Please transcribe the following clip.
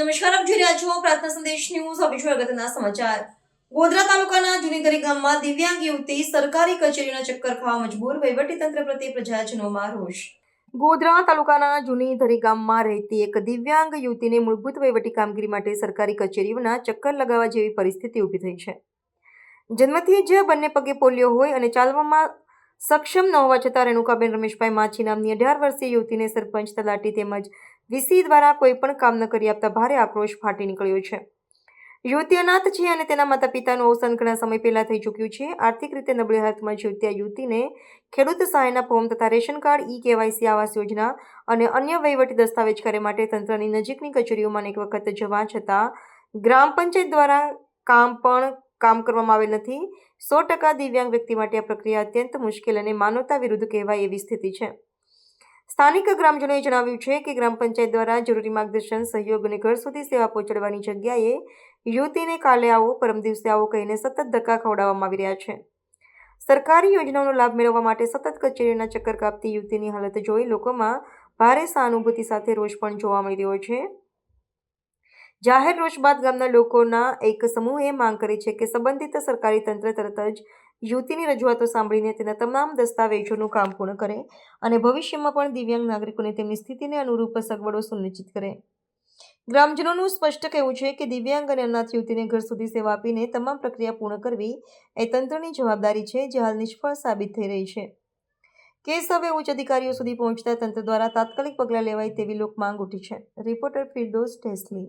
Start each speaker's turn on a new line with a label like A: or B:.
A: નમસ્કાર, આપ જોઈ રહ્યા છો પ્રાર્થના સંદેશ ન્યૂઝ. હવે જોઈએ અગત્યના સમાચાર. ગોધરા તાલુકાના જૂનીધરી ગામમાં દિવ્યાંગ યુવતી સરકારી કચેરીના ચક્કર ખાવા મજબૂર વહીવટીતંત્ર પ્રત્યે પ્રજાજનોમાં રોષ. ગોધરા તાલુકાના જૂનીધરી ગામમાં રહેતી એક દિવ્યાંગ યુવતીને મૂળભૂત વહીવટી કામગીરી માટે સરકારી કચેરીઓના ચક્કર લગાવવા જેવી પરિસ્થિતિ ઊભી થઈ છે. જન્મથી જ બંને પગે પોલિયો હોય અને ચાલવામાં સક્ષમ ન હોવા છતાં રેણુકાબેન રમેશભાઈ માછી નામની અઢાર વર્ષીય યુવતીને સરપંચ તલાટી તેમજ વીસી દ્વારા કોઈ પણ કામ ન કરી આપતા ભારે આક્રોશ ફાટી નીકળ્યો છે. યુવતી અનાથ છે અને તેના માતા પિતાનું અવસાન ઘણા સમય પહેલા થઈ ચૂક્યું છે. આર્થિક રીતે નબળી હાલતમાં જીવતી યુવતીને ખેડૂત સહાયના ફોર્મ તથા રેશન કાર્ડ ઈ કેવાયસી આવાસ યોજના અને અન્ય વહીવટી દસ્તાવેજ કાર્ય માટે તંત્રની નજીકની કચેરીઓમાં અનેક વખત જવા છતાં ગ્રામ પંચાયત દ્વારા કામ પણ કામ કરવામાં આવેલ નથી. સો ટકા દિવ્યાંગ વ્યક્તિ માટે આ પ્રક્રિયા અત્યંત મુશ્કેલ અને માનવતા વિરુદ્ધ કહેવાય એવી સ્થિતિ છે. સ્થાનિક ગ્રામજનોએ જણાવ્યું છે કે ગ્રામ પંચાયત દ્વારા જરૂરી માર્ગદર્શન, સહયોગ અને ઘર સુધી સેવા પહોંચાડવાની જગ્યાએ યુવતીને કાલે આવો, પરમ દિવસે આવો કહીને સતત ધક્કા ખવડાવવામાં આવી રહ્યા છે. સરકારી યોજનાઓનો લાભ મેળવવા માટે સતત કચેરીના ચક્કર કાપતી યુવતીની હાલત જોઈ લોકોમાં ભારે સહાનુભૂતિ સાથે રોષ પણ જોવા મળી રહ્યો છે. જાહેર રોષ બાદ ગામના લોકોના એક સમૂહે માંગ કરી છે કે સંબંધિત સરકારી તંત્ર તરત જ યુવતીની રજૂઆતો સાંભળીને તેના તમામ દસ્તાવેજોનું કામ પૂર્ણ કરે અને ભવિષ્યમાં પણ દિવ્યાંગ નાગરિકોને તેમની સ્થિતિને અનુરૂપ સગવડો સુનિશ્ચિત કરે. ગ્રામજનોનું સ્પષ્ટ કહેવું છે કે દિવ્યાંગ અને અનાથ યુવતીને ઘર સુધી સેવા આપીને તમામ પ્રક્રિયા પૂર્ણ કરવી એ તંત્રની જવાબદારી છે જે હાલ નિષ્ફળ સાબિત થઈ રહી છે. કેસ હવે ઉચ્ચ અધિકારીઓ સુધી પહોંચતા તંત્ર દ્વારા તાત્કાલિક પગલાં લેવાય તેવી લોક માંગ ઉઠી છે. રિપોર્ટર ફિરદોસ ટેસ્લી